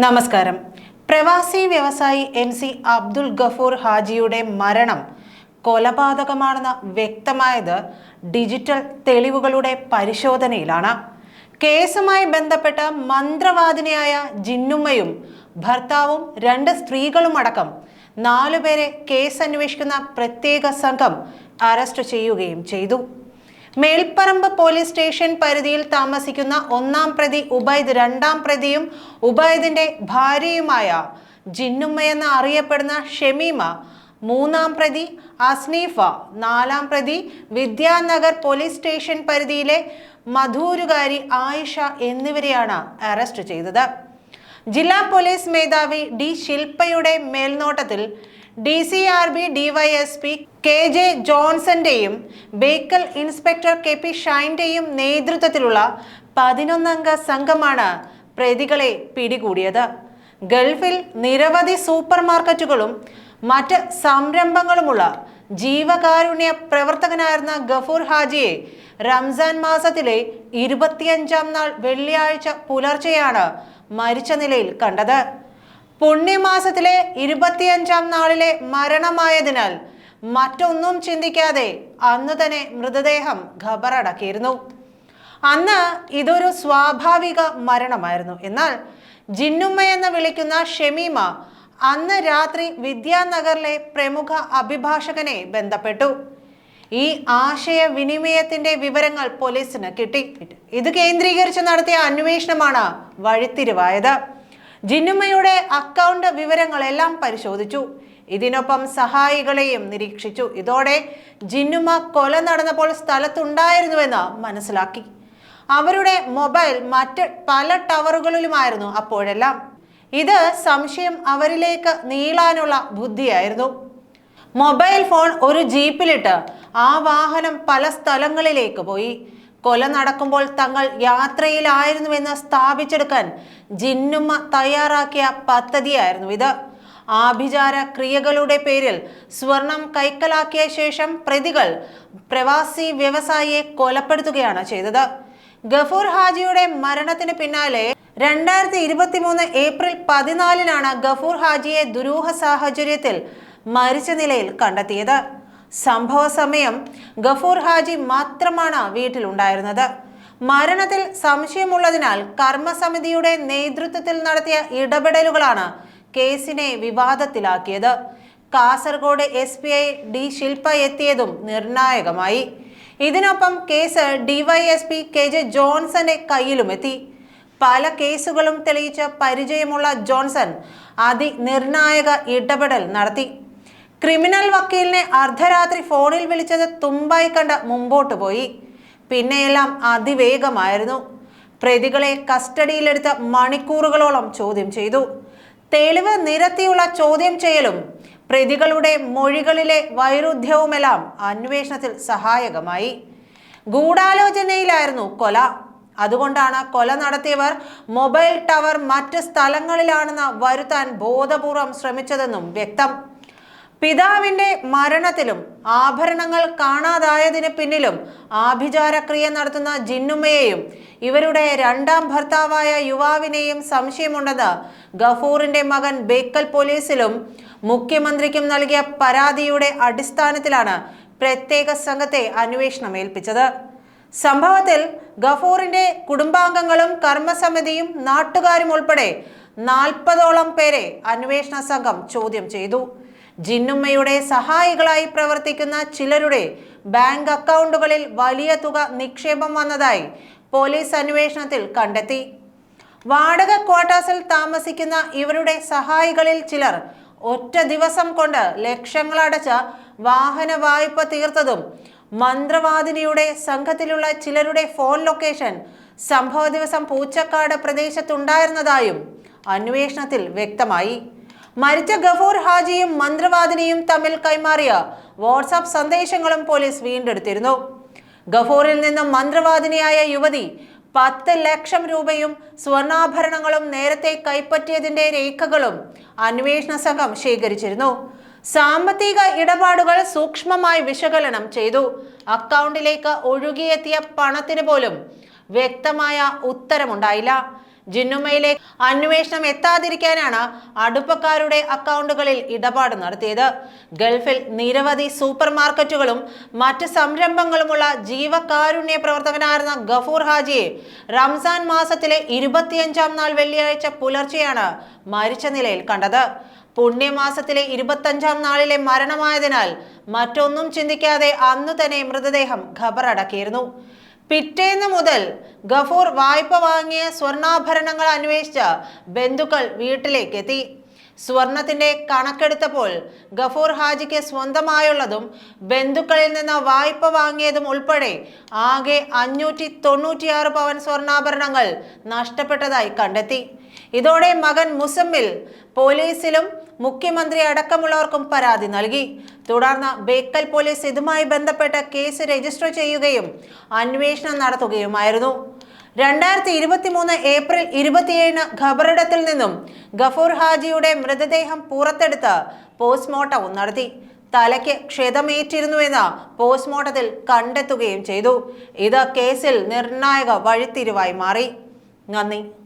നമസ്കാരം. പ്രവാസി വ്യവസായി എം സി അബ്ദുൽ ഗഫൂർ ഹാജിയുടെ മരണം കൊലപാതകമാണെന്ന് വ്യക്തമായത് ഡിജിറ്റൽ തെളിവുകളുടെ പരിശോധനയിലാണ്. കേസുമായി ബന്ധപ്പെട്ട മന്ത്രവാദിനിയായ ജിന്നുമ്മയും ഭർത്താവും രണ്ട് സ്ത്രീകളുമടക്കം നാലുപേരെ കേസ് അന്വേഷിക്കുന്ന പ്രത്യേക സംഘം അറസ്റ്റ് ചെയ്യുകയും ചെയ്തു. മേൽപ്പറമ്പ് പോലീസ് സ്റ്റേഷൻ പരിധിയിൽ താമസിക്കുന്ന ഒന്നാം പ്രതി ഉബൈദ് രണ്ടാം പ്രതിയും ഉബൈദിന്റെ ഭാര്യയുമായ ജിന്നുമ്മയെന്ന് അറിയപ്പെടുന്ന ഷെമീമ മൂന്നാം പ്രതി അസ്നീഫ നാലാം പ്രതി വിദ്യാനഗർ പോലീസ് സ്റ്റേഷൻ പരിധിയിലെ മധൂരുകാരി ആയിഷ എന്നിവരെയാണ് അറസ്റ്റ് ചെയ്തത്. ജില്ലാ പോലീസ് മേധാവി ഡി ശില്പയുടെ മേൽനോട്ടത്തിൽ D C R B DySP K J ജോൺസന്റെയും Bekal inspector K P ഷൈന്റെയും നേതൃത്വത്തിലുള്ള പതിനൊന്നംഗ സംഘമാണ് പ്രതികളെ പിടികൂടിയത്. ഗൾഫിൽ നിരവധി സൂപ്പർ മാർക്കറ്റുകളും മറ്റ് സംരംഭങ്ങളുമുള്ള ജീവകാരുണ്യ പ്രവർത്തകനായിരുന്ന ഗഫൂർ ഹാജിയെ റംസാൻ മാസത്തിലെ ഇരുപത്തിയഞ്ചാം നാൾ വെള്ളിയാഴ്ച പുലർച്ചെയാണ് മരിച്ച നിലയിൽ കണ്ടത്. പുണ്യമാസത്തിലെ ഇരുപത്തിയഞ്ചാം നാളിലെ മരണമായതിനാൽ മറ്റൊന്നും ചിന്തിക്കാതെ അന്ന് തന്നെ മൃതദേഹം ഖബറടക്കിയിരുന്നു. അന്ന് ഇതൊരു സ്വാഭാവിക മരണമായിരുന്നു. എന്നാൽ ജിന്നുമ്മ എന്ന് വിളിക്കുന്ന ഷെമീമ അന്ന് രാത്രി വിദ്യാനഗറിലെ പ്രമുഖ അഭിഭാഷകനെ ബന്ധപ്പെട്ടു. ഈ ആശയവിനിമയത്തിന്റെ വിവരങ്ങൾ പോലീസിന് കിട്ടി. ഇത് കേന്ദ്രീകരിച്ച് നടത്തിയ അന്വേഷണമാണ് വഴിത്തിരിവായത്. ജിന്നുമ്മയുടെ അക്കൗണ്ട് വിവരങ്ങളെല്ലാം പരിശോധിച്ചു. ഇതിനൊപ്പം സഹായികളെയും നിരീക്ഷിച്ചു. ഇതോടെ ജിന്നുമ്മ കൊല നടന്നപ്പോൾ സ്ഥലത്തുണ്ടായിരുന്നുവെന്ന് മനസ്സിലാക്കി. അവരുടെ മൊബൈൽ മറ്റ് പല ടവറുകളിലുമായിരുന്നു അപ്പോഴെല്ലാം. ഇത് സംശയം അവരിലേക്ക് നീളാനുള്ള ബുദ്ധിയായിരുന്നു. മൊബൈൽ ഫോൺ ഒരു ജീപ്പിലിട്ട് ആ വാഹനം പല സ്ഥലങ്ങളിലേക്ക് പോയി. കൊല നടക്കുമ്പോൾ തങ്ങൾ യാത്രയിലായിരുന്നുവെന്ന് സ്ഥാപിച്ചെടുക്കാൻ ജിന്നുമ്മ തയ്യാറാക്കിയ പദ്ധതിയായിരുന്നു ഇത്. ആഭിചാര ക്രിയകളുടെ പേരിൽ സ്വർണം കൈക്കലാക്കിയ ശേഷം പ്രതികൾ പ്രവാസി വ്യവസായിയെ കൊലപ്പെടുത്തുകയാണ് ചെയ്തത്. ഗഫൂർ ഹാജിയുടെ മരണത്തിന് പിന്നാലെ രണ്ടായിരത്തി ഇരുപത്തി മൂന്ന് ഏപ്രിൽ പതിനാലിനാണ് ഗഫൂർ ഹാജിയെ ദുരൂഹ സാഹചര്യത്തിൽ മരിച്ച നിലയിൽ കണ്ടെത്തിയത്. സംഭവ സമയം ഗഫൂർ ഹാജി മാത്രമാണ് വീട്ടിലുണ്ടായിരുന്നത്. മരണത്തിൽ സംശയമുള്ളതിനാൽ കർമ്മസമിതിയുടെ നേതൃത്വത്തിൽ നടത്തിയ ഇടപെടലുകളാണ് കേസിനെ വിവാദത്തിലാക്കിയത്. Kasaragod S P I D Shilpa എത്തിയതും നിർണായകമായി. ഇതിനൊപ്പം കേസ് ഡിവൈഎസ്പി കെ ജെ ജോൺസന്റെ കയ്യിലുമെത്തി. പല കേസുകളും തെളിയിച്ച പരിചയമുള്ള ജോൺസൺ അതിനിർണായക ഇടപെടൽ നടത്തി. ക്രിമിനൽ വക്കീലിനെ അർദ്ധരാത്രി ഫോണിൽ വിളിച്ചത് തുമ്പായി കണ്ട് മുമ്പോട്ട് പോയി. പിന്നെയെല്ലാം അതിവേഗമായിരുന്നു. പ്രതികളെ കസ്റ്റഡിയിലെടുത്ത് മണിക്കൂറുകളോളം ചോദ്യം ചെയ്തു. തെളിവ് നിരത്തിയുള്ള ചോദ്യം ചെയ്യലും പ്രതികളുടെ മൊഴികളിലെ വൈരുദ്ധ്യവുമെല്ലാം അന്വേഷണത്തിൽ സഹായകമായി. ഗൂഢാലോചനയിലായിരുന്നു കൊല. അതുകൊണ്ടാണ് കൊല നടത്തിയവർ മൊബൈൽ ടവർ മറ്റ് സ്ഥലങ്ങളിലാണെന്ന് വരുത്താൻ ബോധപൂർവം ശ്രമിച്ചതെന്നും വ്യക്തം. പിതാവിന്റെ മരണത്തിലും ആഭരണങ്ങൾ കാണാതായതിന് പിന്നിലും ആഭിചാരക്രിയ നടത്തുന്ന ജിന്നുമ്മയെയും ഇവരുടെ രണ്ടാം ഭർത്താവായ യുവാവിനെയും സംശയമുണ്ടെന്ന് ഗഫൂറിന്റെ മകൻ ബേക്കൽ പോലീസിലും മുഖ്യമന്ത്രിക്കും നൽകിയ പരാതിയുടെ അടിസ്ഥാനത്തിലാണ് പ്രത്യേക സംഘത്തെ അന്വേഷണം ഏൽപ്പിച്ചത്. സംഭവത്തിൽ ഗഫൂറിന്റെ കുടുംബാംഗങ്ങളും കർമ്മസമിതിയും നാട്ടുകാരും ഉൾപ്പെടെ നാൽപ്പതോളം പേരെ അന്വേഷണ സംഘം ചോദ്യം ചെയ്തു. ജിന്നുമ്മയുടെ സഹായികളായി പ്രവർത്തിക്കുന്ന ചിലരുടെ ബാങ്ക് അക്കൗണ്ടുകളിൽ വലിയ തുക നിക്ഷേപം വന്നതായി പോലീസ് അന്വേഷണത്തിൽ കണ്ടെത്തി. വാടക ക്വാർട്ടേഴ്സിൽ താമസിക്കുന്ന ഇവരുടെ സഹായികളിൽ ചിലർ ഒറ്റ ദിവസം കൊണ്ട് ലക്ഷങ്ങളടച്ച വാഹന വായ്പ തീർത്തതും മന്ത്രവാദിനിയുടെ സംഘത്തിലുള്ള ചിലരുടെ ഫോൺ ലൊക്കേഷൻ സംഭവ ദിവസം പൂച്ചക്കാട് പ്രദേശത്തുണ്ടായിരുന്നതായും അന്വേഷണത്തിൽ വ്യക്തമായി. മരിച്ച ഗഫൂർ ഹാജിയും മന്ത്രവാദിനിയും തമ്മിൽ കൈമാറിയ വാട്സാപ്പ് സന്ദേശങ്ങളും പോലീസ് വീണ്ടെടുത്തിരുന്നു. ഗഫൂറിൽ നിന്നും മന്ത്രവാദിനിയായ യുവതി പത്ത് ലക്ഷം രൂപയും സ്വർണാഭരണങ്ങളും നേരത്തെ കൈപ്പറ്റിയതിന്റെ രേഖകളും അന്വേഷണ സംഘം ശേഖരിച്ചിരുന്നു. സാമ്പത്തിക ഇടപാടുകൾ സൂക്ഷ്മമായി വിശകലനം ചെയ്തു. അക്കൗണ്ടിലേക്ക് ഒഴുകിയെത്തിയ പണത്തിന് പോലും വ്യക്തമായ ഉത്തരമുണ്ടായില്ല. ജിന്നുമയിലെ അന്വേഷണം എത്താതിരിക്കാനാണ് അടുപ്പക്കാരുടെ അക്കൗണ്ടുകളിൽ ഇടപാട് നടത്തിയത്. ഗൾഫിൽ നിരവധി സൂപ്പർ മാർക്കറ്റുകളും മറ്റ് സംരംഭങ്ങളുമുള്ള ജീവകാരുണ്യ പ്രവർത്തകനായിരുന്ന ഗഫൂർ ഹാജിയെ റംസാൻ മാസത്തിലെ ഇരുപത്തിയഞ്ചാം നാൾ വെള്ളിയാഴ്ച പുലർച്ചെയാണ് മരിച്ച നിലയിൽ കണ്ടത്. പുണ്യമാസത്തിലെ ഇരുപത്തഞ്ചാം നാളിലെ മരണമായതിനാൽ മറ്റൊന്നും ചിന്തിക്കാതെ അന്നു തന്നെ മൃതദേഹം ഖബറടക്കിയിരുന്നു. പിറ്റേന്ന് മുതൽ ഗഫൂർ വായ്പ വാങ്ങിയ സ്വർണാഭരണങ്ങൾ അന്വേഷിച്ച ബന്ധുക്കൾ വീട്ടിലേക്ക് എത്തി സ്വർണത്തിന്റെ കണക്കെടുത്തപ്പോൾ ഗഫൂർ ഹാജിക്ക് സ്വന്തമായുള്ളതും ബന്ധുക്കളിൽ നിന്ന് വായ്പ വാങ്ങിയതും ഉൾപ്പെടെ ആകെ അഞ്ഞൂറ്റി തൊണ്ണൂറ്റിയാറ് പവൻ സ്വർണാഭരണങ്ങൾ നഷ്ടപ്പെട്ടതായി കണ്ടെത്തി. ഇതോടെ മകൻ മുസമ്മിൽ പോലീസിലും മുഖ്യമന്ത്രി അടക്കമുള്ളവർക്കും പരാതി നൽകി. തുടർന്ന് ബേക്കൽ പോലീസ് ഇതുമായി ബന്ധപ്പെട്ട കേസ് രജിസ്റ്റർ ചെയ്യുകയും അന്വേഷണം നടത്തുകയുമായിരുന്നു. രണ്ടായിരത്തി ഇരുപത്തി മൂന്ന് ഏപ്രിൽ ഇരുപത്തിയേഴിന് ഖബറിടത്തിൽ നിന്നും ഗഫൂർ ഹാജിയുടെ മൃതദേഹം പുറത്തെടുത്ത് പോസ്റ്റ്മോർട്ടവും നടത്തി. തലയ്ക്ക് ക്ഷതമേറ്റിരുന്നുവെന്ന് പോസ്റ്റ്മോർട്ടത്തിൽ കണ്ടെത്തുകയും ചെയ്തു. ഇത് കേസിൽ നിർണായക വഴിത്തിരിവായി മാറി. നന്ദി.